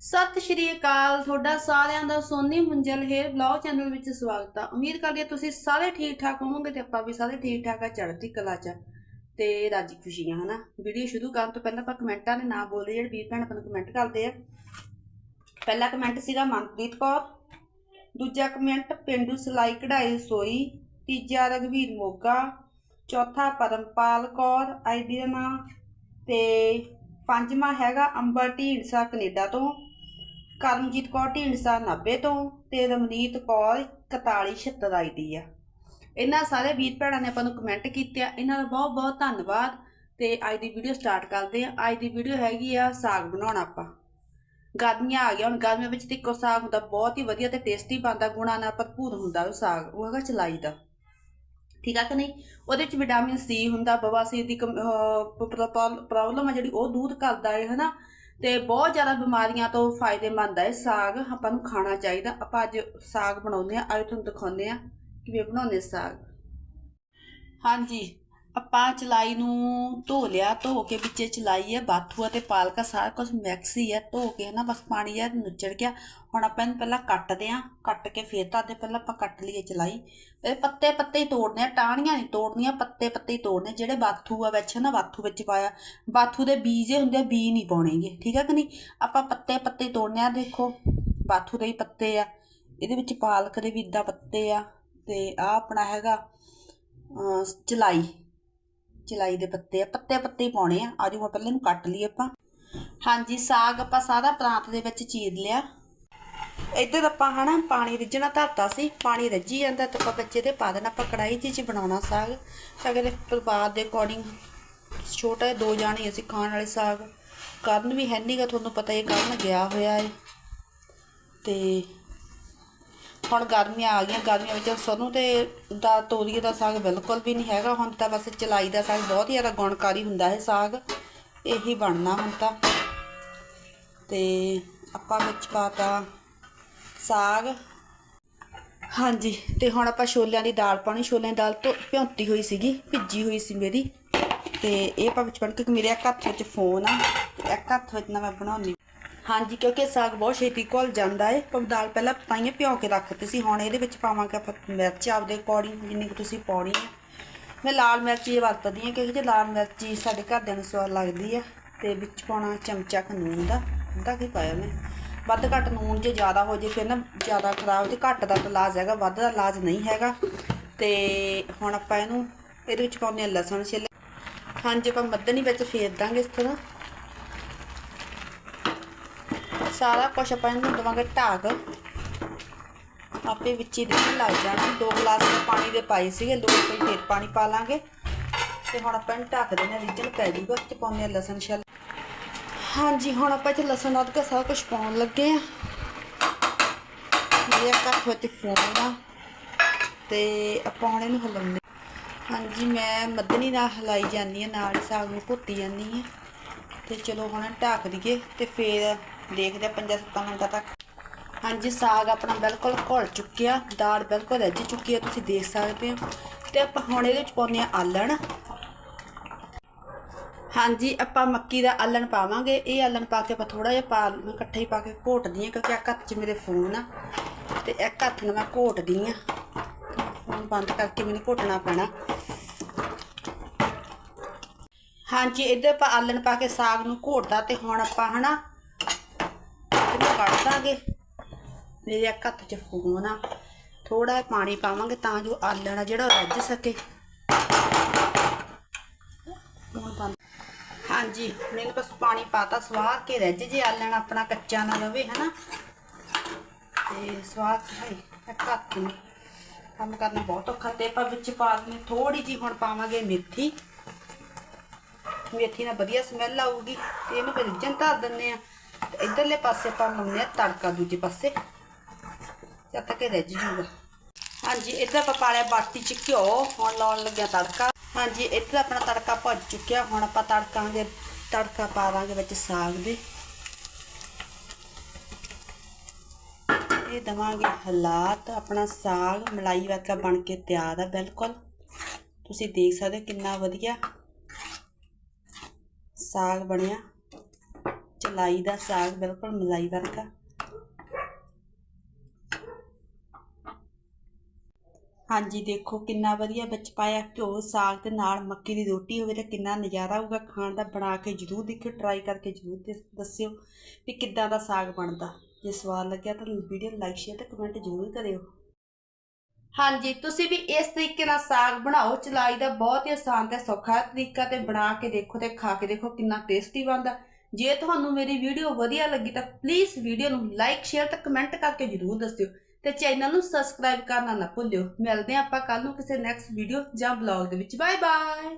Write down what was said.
ਸਤਿ ਸ਼੍ਰੀ ਅਕਾਲ, ਤੁਹਾਡਾ ਸਾਰਿਆਂ ਦਾ Soni Munjal hair blog channel ਵਿੱਚ ਸਵਾਗਤ ਆ। ਉਮੀਦ ਕਰਦੀ ਹਾਂ ਤੁਸੀਂ ਸਾਰੇ ਠੀਕ ਠਾਕ ਹੋਵੋਗੇ ਤੇ ਆਪਾਂ ਵੀ ਸਾਰੇ ਠੀਕ ਠਾਕ ਆ ਚੜ੍ਹਦੀ ਕਲਾ ਚ। ਆ ਤੇ ਰਾਜੀ ਖੁਸ਼ੀਆਂ ਹਨਾ? ਵੀਡੀਓ ਸ਼ੁਰੂ ਕਰਨ ਤੋਂ ਪਹਿਲਾਂ ਆਪਾਂ ਕਮੈਂਟਾਂ ਦੇ ਨਾਮ ਬੋਲਦੇ ਜਿਹੜੇ ਵੀਰ ਭੈਣ ਆਪਾਂ ਨੂੰ ਕਮੈਂਟ ਕਰਦੇ ਆ। ਪਹਿਲਾ ਕਮੈਂਟ ਸੀਗਾ ਮਨਪ੍ਰੀਤ ਕੌਰ, ਦੂਜਾ ਕਮੈਂਟ ਪਿੰਡੂ ਸਲਾਈ ਕਢਾਈ ਰਸੋਈ, ਤੀਜਾ ਰਘਵੀਰ ਮੋਗਾ, ਚੌਥਾ ਪਰਮਪਾਲ ਕੌਰ, ਆਈਡੀ ਦਾ ਨਾਮ ਤੇ ਪੰਜਵਾਂ ਹੈਗਾ ਅੰਬਰ ਢੀਂਡਸਾ ਕੈਨੇਡਾ ਤੋਂ। ਕਰਮਜੀਤ ਕੌਰ ਢੀਂਡਸਾ 90 ਤੋਂ ਤੇ ਰਮਨੀਤ ਕੌਰ 4176 ਆਈਡੀ ਆ। ਇਹਨਾਂ ਸਾਰੇ ਵੀਰ ਭੈਣਾਂ ਨੇ ਆਪਾਂ ਨੂੰ ਕਮੈਂਟ ਕੀਤੇ ਆ। ਇਹਨਾਂ ਦਾ ਬਹੁਤ ਬਹੁਤ ਧੰਨਵਾਦ ਤੇ ਅੱਜ ਦੀ ਵੀਡੀਓ ਸਟਾਰਟ ਕਰਦੇ ਆ। ਅੱਜ ਦੀ ਵੀਡੀਓ ਹੈਗੀ ਆ ਸਾਗ ਬਣਾਉਣਾ ਆਪਾਂ। ਗਰਮੀਆਂ ਆ ਗਿਆ ਹੁਣ ਗਰਮੀਆਂ ਵਿੱਚ ਤੇ ਇੱਕੋ ਸਾਗ ਹੁੰਦਾ, ਬਹੁਤ ਹੀ ਵਧੀਆ ਤੇ ਟੇਸਟੀ ਬਣਦਾ, ਗੁਣਾਂ ਨਾਲ ਭਰਪੂਰ ਹੁੰਦਾ ਉਹ ਸਾਗ, ਉਹ ਹੈਗਾ ਚਲਾਈ ਦਾ। ਠੀਕ ਆ ਕਿ ਨਹੀਂ? ਉਹਦੇ ਵਿੱਚ ਵਿਟਾਮਿਨ ਸੀ ਹੁੰਦਾ ਬਵਾਸੀਰ ਦੀ ਪ੍ਰੋਬਲਮ ਆ ਜਿਹੜੀ ਉਹ ਦੂਰ ਕਰਦਾ ਹੈ, ਹਨਾ? ਤੇ ਬਹੁਤ ਜ਼ਿਆਦਾ ਬਿਮਾਰੀਆਂ ਤੋਂ ਫਾਇਦੇਮੰਦ ਹੈ ਸਾਗ। ਆਪਾਂ ਨੂੰ ਖਾਣਾ ਚਾਹੀਦਾ। ਆਪਾਂ ਅੱਜ ਸਾਗ ਬਣਾਉਂਦੇ ਆ। ਅੱਜ ਤੁਹਾਨੂੰ ਦਿਖਾਉਂਦੇ ਆ ਕਿਵੇਂ ਬਣਾਉਂਦੇ ਸਾਗ। ਹਾਂਜੀ। ਆਪਾਂ ਚਲਾਈ ਨੂੰ ਧੋ ਲਿਆ, ਧੋ ਕੇ ਵਿੱਚੇ ਚਲਾਈ ਹੈ, ਬਾਥੂ ਅਤੇ ਪਾਲਕਾ ਸਾਰਾ ਕੁਝ ਮਿਕਸ ਹੀ ਹੈ, ਧੋ ਕੇ ਨਾ ਬਸ ਪਾਣੀ ਜਿਹਾ ਨੁੱਚੜ ਗਿਆ। ਹੁਣ ਆਪਾਂ ਇਹਨੂੰ ਪਹਿਲਾਂ ਕੱਟਦੇ ਆਂ ਕੱਟ ਕੇ ਫੇਰ ਧਰਦੇ ਪਹਿਲਾਂ ਆਪਾਂ ਕੱਟ ਲਈਏ ਚਲਾਈ। ਇਹ ਪੱਤੇ ਪੱਤੇ ਹੀ ਤੋੜਨੇ ਆ, ਟਾਹਣੀਆਂ ਨਹੀਂ ਤੋੜਨੀਆਂ, ਪੱਤੇ ਪੱਤੇ ਹੀ ਤੋੜਨੇ, ਜਿਹੜੇ ਬਾਥੂ ਆ ਵਿੱਚ ਨਾ ਬਾਥੂ ਵਿੱਚ ਪਾਇਆ। ਬਾਥੂ ਦੇ ਬੀਜ ਇਹ ਹੁੰਦੇ ਆ, ਬੀ ਨਹੀਂ ਪਾਉਣੇਗੇ, ਠੀਕ ਆ ਕਿ ਨਹੀਂ? ਆਪਾਂ ਪੱਤੇ ਪੱਤੇ ਹੀ ਤੋੜਨੇ ਆ, ਦੇਖੋ, ਬਾਥੂ ਦੇ ਹੀ ਪੱਤੇ ਆ। ਇਹਦੇ ਵਿੱਚ ਪਾਲਕ ਦੇ ਵੀ ਇੱਦਾਂ ਪੱਤੇ ਆ, ਤੇ ਆ ਆਪਣਾ ਹੈਗਾ ਚਲਾਈ। ਚਲਾਈ ਦੇ ਪੱਤੇ ਆ, ਪੱਤੇ ਪੱਤੇ ਹੀ ਪਾਉਣੇ ਆ। ਆਜੋ ਮੈਂ ਪਹਿਲੇ ਇਹਨੂੰ ਕੱਟ ਲਈਏ ਆਪਾਂ। ਹਾਂਜੀ, ਸਾਗ ਆਪਾਂ ਸਾਰਾ ਪ੍ਰਾਂਤ ਦੇ ਵਿੱਚ ਚੀਰ ਲਿਆ। ਇੱਧਰ ਆਪਾਂ ਹਨਾ ਪਾਣੀ ਰਿੱਝਣਾ ਧਰਤਾ ਸੀ, ਪਾਣੀ ਰਿੱਝੀ ਜਾਂਦਾ ਤਾਂ ਆਪਾਂ ਬੱਚੇ ਦੇ ਪਾ ਦੇਣਾ, ਆਪਾਂ ਕੜਾਈ 'ਚ ਬਣਾਉਣਾ ਸਾਗ। ਸਾਗ ਦੇ ਪਰਿਵਾਰ ਦੇ ਅਕੋਰਡਿੰਗ ਛੋਟਾ ਦੋ ਜਾਣੇ ਅਸੀਂ ਖਾਣ ਵਾਲੇ ਸਾਗ। ਕਰਨ ਵੀ ਹੈ ਨਹੀਂਗਾ ਤੁਹਾਨੂੰ ਪਤਾ ਇਹ ਕਰਨ ਗਿਆ ਹੋਇਆ ਹੈ ਤੇ ਹੁਣ ਗਰਮੀਆਂ ਆ ਗਈਆਂ, ਗਰਮੀਆਂ ਵਿੱਚ ਸਰੋਂ ਤੇ ਦਾ ਤੋਰੀਏ ਦਾ ਸਾਗ ਬਿਲਕੁਲ ਵੀ ਨਹੀਂ ਹੈਗਾ। ਹੁਣ ਤਾਂ ਬਸ ਚਲਾਈ ਦਾ ਸਾਗ ਬਹੁਤ ਹੀ ਜ਼ਿਆਦਾ ਗੁਣਕਾਰੀ ਹੁੰਦਾ ਹੈ ਸਾਗ। ਇਹੀ ਬਣਨਾ ਹੁਣ ਤਾਂ। ਤੇ ਆਪਾਂ ਵਿੱਚ ਪਾਤਾ ਸਾਗ। ਹਾਂਜੀ, ਤੇ ਹੁਣ ਆਪਾਂ ਛੋਲਿਆਂ ਦੀ ਦਾਲ ਪਾਣੀ ਛੋਲਿਆਂ ਦੀ ਦਾਲ ਤੋਂ ਭਿਉਂਤੀ ਹੋਈ ਸੀਗੀ, ਭਿੱਜੀ ਹੋਈ ਸੀ ਮੇਰੀ। ਤੇ ਇਹ ਆਪਾਂ ਵਿੱਚ ਪਣ ਕਿਉਂਕਿ ਮੇਰੇ ਇੱਕ ਹੱਥ ਵਿੱਚ ਫੋਨ ਆ ਇੱਕ ਹੱਥ ਵਿੱਚ ਨਾ ਮੈਂ ਬਣਾਉਣੀ ਹਾਂਜੀ, ਕਿਉਂਕਿ ਸਾਗ ਬਹੁਤ ਛੇਤੀ ਘੁਲ ਜਾਂਦਾ ਹੈ ਪਰ ਦਾਲ ਪਹਿਲਾਂ ਪਾਈਏ ਭਿਓ ਕੇ ਰੱਖਤੀ ਸੀ, ਹੁਣ ਇਹਦੇ ਵਿੱਚ ਪਾਵਾਂਗੇ ਆਪਾਂ ਮਿਰਚ ਆਪਦੇ ਅਕੋਰਡਿੰਗ ਜਿੰਨੀ ਕੁ ਤੁਸੀਂ ਪਾਉਣੀ ਹੈ ਮੈਂ ਲਾਲ ਮਿਰਚ ਹੀ ਵਰਤਦੀ ਹਾਂ ਕਿਉਂਕਿ ਜੇ ਲਾਲ ਮਿਰਚ ਸਾਡੇ ਘਰਦਿਆਂ ਨੂੰ ਸਵਾਦ ਲੱਗਦੀ ਹੈ ਤੇ ਵਿੱਚ ਪਾਉਣਾ ਚਮਚਾ ਕੁ ਨੂਨ ਦਾ, ਅੱਧਾ ਕੀ ਪਾਇਆ ਮੈਂ। ਵੱਧ ਘੱਟ ਨੂਨ ਜੇ ਜ਼ਿਆਦਾ ਹੋ ਜੇ, ਫਿਰ ਨਾ ਜ਼ਿਆਦਾ ਖਰਾਬ ਤੇ ਘੱਟ ਦਾ ਤਾਂ ਇਲਾਜ ਹੈਗਾ, ਵੱਧ ਦਾ ਇਲਾਜ ਨਹੀਂ ਹੈਗਾ। ਤੇ ਹੁਣ ਆਪਾਂ ਇਹਨੂੰ, ਇਹਦੇ ਵਿੱਚ ਪਾਉਂਦੇ ਹਾਂ ਲਸਣ ਛਿੱਲ। ਹਾਂਜੀ, ਆਪਾਂ ਮੱਧਣੀ ਵਿੱਚ ਫੇਰ ਦਾਂਗੇ ਇਸ ਤਰ੍ਹਾਂ। ਸਾਰਾ ਕੁਝ ਆਪਾਂ ਇਹਨੂੰ ਦਵਾਂਗੇ ਢਾਕ ਆਪੇ ਵਿੱਚ ਹੀ ਦਿਖਣ ਲੱਗ ਜਾਣਾ। ਦੋ ਗਲਾਸ ਪਾਣੀ ਦੇ ਪਾਈ ਸੀਗੇ, ਦੋ ਪਈ ਫਿਰ ਪਾਣੀ ਪਾ ਲਾਂਗੇ। ਤੇ ਹੁਣ ਆਪਾਂ ਇਹਨੂੰ ਢੱਕ ਦੇਣਾ ਰਿਜਨ ਪੈ ਜੂਗਾ। ਤੇ ਪਾਉਂਦੇ ਆ ਲਸਣ ਛਿੱਲ। ਹਾਂਜੀ, ਹੁਣ ਆਪਾਂ ਇਹ 'ਚ ਲਸਣ ਅਦਰਕ ਸਾਰਾ ਕੁਝ ਪਾਉਣ ਲੱਗੇ ਆ ਮੇਰੇ ਕੱਟ ਵਿੱਚ ਫੋਨ ਆ ਤੇ ਆਪਾਂ ਹੁਣ ਇਹਨੂੰ ਹਿਲਾਉਂਦੇ ਹਾਂਜੀ, ਮੈਂ ਮੱਧਨੀ ਨਾਲ ਹਿਲਾਈ ਜਾਂਦੀ ਆ ਨਾਲ ਸਾਗ ਨੂੰ ਘੁੱਟੀ ਜਾਂਦੀ ਆ ਤੇ ਚਲੋ ਹੁਣ ਢੱਕ ਦਈਏ ਤੇ ਫੇਰ ਦੇਖਦੇ ਆ 5-7 ਮਿੰਟਾਂ ਤੱਕ। ਹਾਂਜੀ, ਸਾਗ ਆਪਣਾ ਬਿਲਕੁਲ ਘੁਲ ਚੁੱਕਿਆ, ਦਾਲ ਬਿਲਕੁਲ ਰੱਜ ਚੁੱਕੀ ਹੈ ਤੁਸੀਂ ਦੇਖ ਸਕਦੇ ਹੋ। ਤੇ ਆਪਾਂ ਹੁਣ ਇਹਦੇ ਵਿੱਚ ਪਾਉਂਦੇ ਆ ਆਲਣ। ਹਾਂਜੀ, ਆਪਾਂ ਮੱਕੀ ਦਾ ਆਲਣ ਪਾਵਾਂਗੇ। ਇਹ ਆਲਣ ਪਾ ਕੇ ਆਪਾਂ ਥੋੜਾ ਜਿਹਾ ਪਾ ਇਕੱਠੇ ਹੀ ਪਾ ਕੇ ਘੋਟਦੀ ਆ ਕਿਉਂਕਿ ਇੱਕ ਹੱਥ 'ਚ ਮੇਰੇ ਫੋਨ ਆ। ਤੇ ਇੱਕ ਹੱਥ ਨਾਲ ਮੈਂ ਘੋਟਦੀ ਆ ਫੋਨ ਬੰਦ ਕਰਕੇ ਮੈਨੂੰ ਘੋਟਣਾ ਪੈਣਾ। ਹਾਂਜੀ, ਇਹਦੇ ਆਪਾਂ ਆਲਣ ਪਾ ਕੇ ਸਾਗ ਨੂੰ ਘੋਟਦਾ ਤੇ ਹੁਣ ਆਪਾਂ ਹਨਾ ਕੱਢ ਦਾਂਗੇ ਮੇਰੇ ਇੱਕ ਹੱਥ 'ਚ ਫੋਨ ਆ। ਥੋੜਾ ਪਾਣੀ ਪਾਵਾਂਗੇ ਤਾਂ ਜੋ ਆਲਣ ਆ ਜਿਹੜਾ ਉਹ ਰੱਜ ਸਕੇ। ਹੁਣ ਹਾਂਜੀ, ਮੈਨੂੰ ਬਸ ਪਾਣੀ ਪਾਤਾ, ਸਵਾਹ ਕੇ ਰੱਜ ਜੇ ਆਲਣ ਆਪਣਾ ਕੱਚਾ ਨਾ ਰਵੇ, ਹਨਾ? ਤੇ ਸਵਾਹ ਹੈ ਇੱਕ ਹੱਥ ਨੂੰ ਕੰਮ ਕਰਨਾ ਬਹੁਤ ਔਖਾ, ਤੇ ਆਪਾਂ ਵਿੱਚ ਪਾ ਦਿੰਦੇ ਥੋੜੀ ਜੀ ਹੁਣ ਪਾਵਾਂਗੇ ਮੇਥੀ। ਮੇਥੀ ਨਾਲ ਵਧੀਆ ਸਮੈਲ ਆਊਗੀ, ਤੇ ਇਹਨੂੰ ਫਿਰ ਰਿੱਝਣ ਧਰ ਦਿੰਦੇ ਆ। ਇਧਰਲੇ ਪਾਸੇ ਆਪਾਂ ਲਾਉਂਦੇ ਆ ਤੜਕਾ, ਦੂਜੇ ਪਾਸੇ ਜਦ ਤੱਕ ਇਹ ਰਿੱਝ ਜੂਗਾ। ਹਾਂਜੀ, ਇੱਧਰ ਆਪਾਂ ਪਾ ਲਿਆ ਬਾਟੀ ਚ ਘਿਓ, ਹੁਣ ਲਾਉਣ ਲੱਗਿਆ ਤੜਕਾ। ਹਾਂਜੀ, ਇੱਧਰ ਆਪਣਾ ਤੜਕਾ ਭੱਜ ਚੁੱਕਿਆ। ਹੁਣ ਆਪਾਂ ਤੜਕਾ ਦੇ ਤੜਕਾ ਪਾਵਾਂਗੇ ਵਿੱਚ ਸਾਗ ਦੇ। ਇਹ ਦਵਾਂਗੇ ਹਾਲਾਤ, ਆਪਣਾ ਸਾਗ, ਮਲਾਈ ਵਰਗਾ ਬਣ ਕੇ ਤਿਆਰ ਆ ਬਿਲਕੁਲ। ਤੁਸੀਂ ਦੇਖ ਸਕਦੇ ਕਿੰਨਾ ਵਧੀਆ ਸਾਗ ਬਣਿਆ। ਚਲਾਈ ਦਾ ਸਾਗ, ਬਿਲਕੁਲ ਮਲਾਈ ਵਰਗਾ। ਹਾਂਜੀ, ਦੇਖੋ ਕਿੰਨਾ ਵਧੀਆ ਵਿੱਚ ਪਾਇਆ ਘਿਓ, ਸਾਗ ਦੇ ਨਾਲ ਮੱਕੀ ਦੀ ਰੋਟੀ ਹੋਵੇ ਤਾਂ ਕਿੰਨਾ ਨਜ਼ਾਰਾ ਆਊਗਾ। ਖਾਣ ਦਾ ਬਣਾ ਕੇ ਜ਼ਰੂਰ ਦੇਖਿਓ ਟਰਾਈ ਕਰਕੇ ਜ਼ਰੂਰ ਦੱਸ- ਦੱਸਿਓ ਵੀ ਕਿੱਦਾਂ ਦਾ ਸਾਗ ਬਣਦਾ। ਜੇ ਸਵਾਦ ਲੱਗਿਆ ਤਾਂ ਵੀਡੀਓ ਲਾਈਕ ਸ਼ੇਅਰ ਤੇ ਕਮੈਂਟ ਜ਼ਰੂਰ ਕਰਿਓ। ਹਾਂਜੀ, ਤੁਸੀਂ ਵੀ ਇਸ ਤਰੀਕੇ ਨਾਲ ਸਾਗ ਬਣਾਓ। ਚਲਾਈ ਦਾ ਬਹੁਤ ਹੀ ਆਸਾਨ ਤੇ ਸੌਖਾ ਤਰੀਕਾ ਤੇ ਬਣਾ ਕੇ ਦੇਖੋ ਤੇ ਖਾ ਕੇ ਦੇਖੋ ਕਿੰਨਾ ਟੇਸਟੀ ਬਣਦਾ। ਜੇ ਤੁਹਾਨੂੰ ਮੇਰੀ ਵੀਡੀਓ ਵਧੀਆ ਲੱਗੀ ਤਾਂ ਪਲੀਜ਼ ਵੀਡੀਓ ਨੂੰ ਲਾਈਕ ਸ਼ੇਅਰ ਤੇ ਕਮੈਂਟ ਕਰਕੇ ਜ਼ਰੂਰ ਦੱਸਿਓ ਤੇ ਚੈਨਲ ਨੂੰ ਸਬਸਕ੍ਰਾਈਬ ਕਰਨਾ ਨਾ ਭੁੱਲਿਓ। ਮਿਲਦੇ ਹਾਂ ਆਪਾਂ ਕੱਲ ਨੂੰ ਕਿਸੇ ਨੈਕਸਟ ਵੀਡੀਓ ਜਾਂ ਬਲੌਗ ਦੇ ਵਿੱਚ। Bye bye